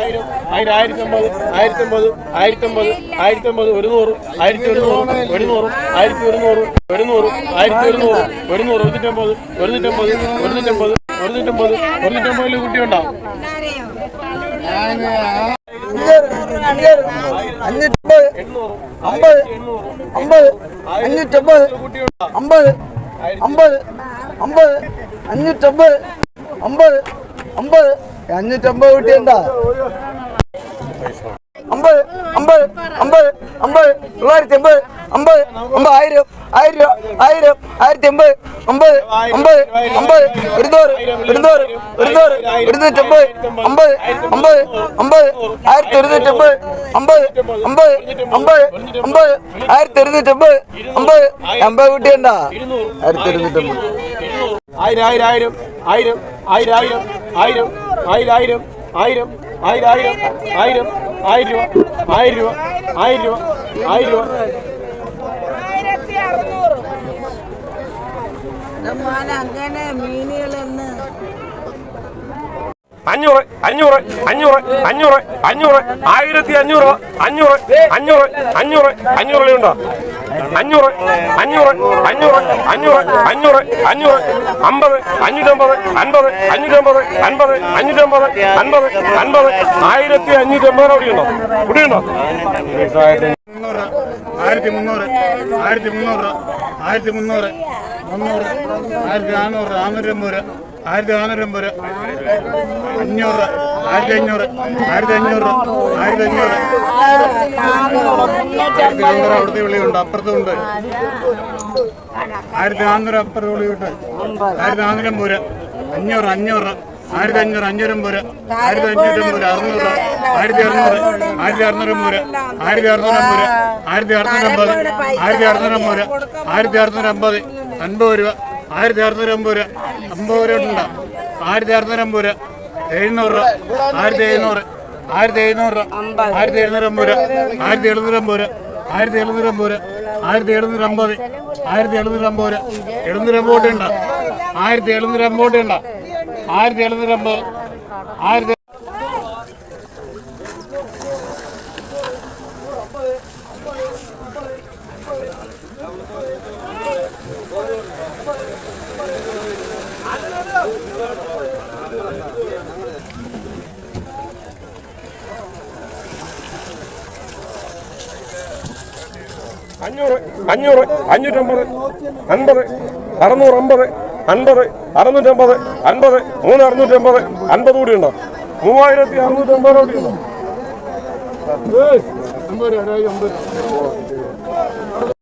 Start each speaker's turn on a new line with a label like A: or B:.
A: ആയിരം ആയിരം ആയിരത്തമ്പത് ആയിരത്തമ്പത് ആയിരത്തമ്പത് ആയിരത്തമ്പത് ഒരുന്നൂറ് ആയിരത്തി ഒരുന്നൂറ് ഒരുന്നൂറ് ആയിരത്തി ഒരുന്നൂറ് ഒരുന്നൂറ് ആയിരത്തി ഒരുന്നൂറ് ഒരുന്നൂറ് ഒരുന്നൂറ്റമ്പത് ഒരുന്നൂറ്റമ്പത് ഒരുന്നൂറ്റമ്പത് ഒരുന്നൂറ്റമ്പത് ഒരുന്നൂറ്റമ്പതിൽ കുട്ടിയുണ്ടാവും
B: അഞ്ഞൂറ്റമ്പത് അമ്പത് അമ്പത് അഞ്ഞൂറ്റമ്പത് അമ്പത് അമ്പത് അമ്പത് അഞ്ഞൂറ്റമ്പത് കുട്ടിയുണ്ടാ അമ്പത് അമ്പത് അമ്പത് അമ്പത് തൊള്ളായിരത്തി അമ്പത് അമ്പത് അമ്പത് ആയിരം ആയിരം ആയിരം ആയിരത്തി അമ്പത് അമ്പത് അമ്പത് അമ്പത് ഒരുന്നൂറ് ഒരുന്നൂറ് ഒരുന്നൂറ് ഒരുന്നൂറ്റമ്പത് അമ്പത് അമ്പത് അമ്പത് ആയിരത്തി ഒരുന്നൂറ്റമ്പത് അമ്പത് അമ്പത് അമ്പത് അമ്പത് ആയിരത്തി ഒരുന്നൂറ്റമ്പത് അമ്പത് അമ്പത് കുട്ടിയുണ്ടാ ആയിരത്തി ഒരുന്നൂറ്റമ്പത്
A: ആയിരം ആയിരം ആയിരം ആയിരം ആയിരം ആയിരം ആയിരം ആയിരം ആയിരം ആയിരം ആയിരം ആയിരം ആയിരം ആയിരം രൂപ ആയിരം രൂപ ആയിരം രൂപ
C: അഞ്ഞൂറ് അഞ്ഞൂറ് അഞ്ഞൂറ് അഞ്ഞൂറ് അഞ്ഞൂറ് ആയിരത്തി അഞ്ഞൂറ് അഞ്ഞൂറ് അഞ്ഞൂറ് അഞ്ഞൂറ് അഞ്ഞൂറ് ഉണ്ടോ? അഞ്ഞൂറ് അഞ്ഞൂറ് അഞ്ഞൂറ് അഞ്ഞൂറ് അഞ്ഞൂറ് അഞ്ഞൂറ് അമ്പത് അഞ്ഞൂറ്റമ്പത് അൻപത് അഞ്ഞൂറ്റമ്പത് അൻപത് അഞ്ഞൂറ്റമ്പത് അൻപത് അൻപത് ആയിരത്തി അഞ്ഞൂറ്റമ്പത് അവിടെയുണ്ടോ ഇവിടെയുണ്ടോ
D: ആയിരത്തി മുന്നൂറ് ആയിരത്തി മുന്നൂറ് ആയിരത്തി മുന്നൂറ് മുന്നൂറ് ആയിരത്തി നാനൂറ് നാനൂറ്റമ്പത് ആയിരത്തി നാനൂറ്റമ്പത് അഞ്ഞൂറ് ആയിരത്തി അഞ്ഞൂറ് ആയിരത്തി അഞ്ഞൂറ് ആയിരത്തി അഞ്ഞൂറ്. അവിടുത്തെ വിളിയുണ്ട് അപ്പുറത്തുണ്ട്. ആയിരത്തി നാനൂറ് അപ്പുറത്ത് വിളിയുണ്ട്. ആയിരത്തി നാനൂറ്റമ്പത് രൂപ അഞ്ഞൂറ് അഞ്ഞൂറ്. ആയിരത്തി അഞ്ഞൂറ് അഞ്ഞൂറും രൂപ ആയിരത്തി അഞ്ഞൂറ്റമ്പത് രൂപ അറുന്നൂറ്. ആയിരത്തി അറുന്നൂറ്. ആയിരത്തി അറുന്നൂറ്റമ്പത് രൂപ ആയിരത്തി അറുന്നൂറ്റമ്പത് രൂപ ആയിരത്തി അറുന്നൂറ്റമ്പത് ആയിരത്തി ആയിരത്തി അറുന്നൂറ്റമ്പത് അൻപത് രൂപ. ആയിരത്തി അറുന്നൂറ്റമ്പത് രൂപ അമ്പത് രൂപ ഉണ്ടോ? ആയിരത്തി അറുന്നൂറ്റമ്പത് രൂപ എഴുന്നൂറ് രൂപ. ആയിരത്തി എഴുന്നൂറ്. ആയിരത്തി എഴുന്നൂറ്. രൂപ ആയിരത്തി എഴുന്നൂറ് അമ്പത്. രൂപ ആയിരത്തി എഴുന്നൂറ് അമ്പത്. രൂപ ആയിരത്തി എഴുന്നൂറ് അമ്പത്. രൂപ ആയിരത്തി എഴുന്നൂറ് അമ്പത്. ആയിരത്തി എഴുന്നൂറ് അമ്പത്. രൂപ എഴുന്നൂറ് അമ്പത് ഉണ്ട്. ആയിരത്തി എഴുന്നൂറ് അമ്പത് ഉണ്ട്. ആയിരത്തി എഴുന്നൂറ് അമ്പത്. ആയിരത്തി Thank you.
C: അഞ്ഞൂറ് അഞ്ഞൂറ് അഞ്ഞൂറ്റമ്പത് അൻപത് അറുന്നൂറ് അമ്പത് അൻപത് അറുന്നൂറ്റമ്പത് അൻപത് മൂന്ന് അറുന്നൂറ്റമ്പത് അൻപത് കൂടി ഉണ്ടോ? മൂവായിരത്തി അറുന്നൂറ്റമ്പത് കൂടി ഉണ്ടോ?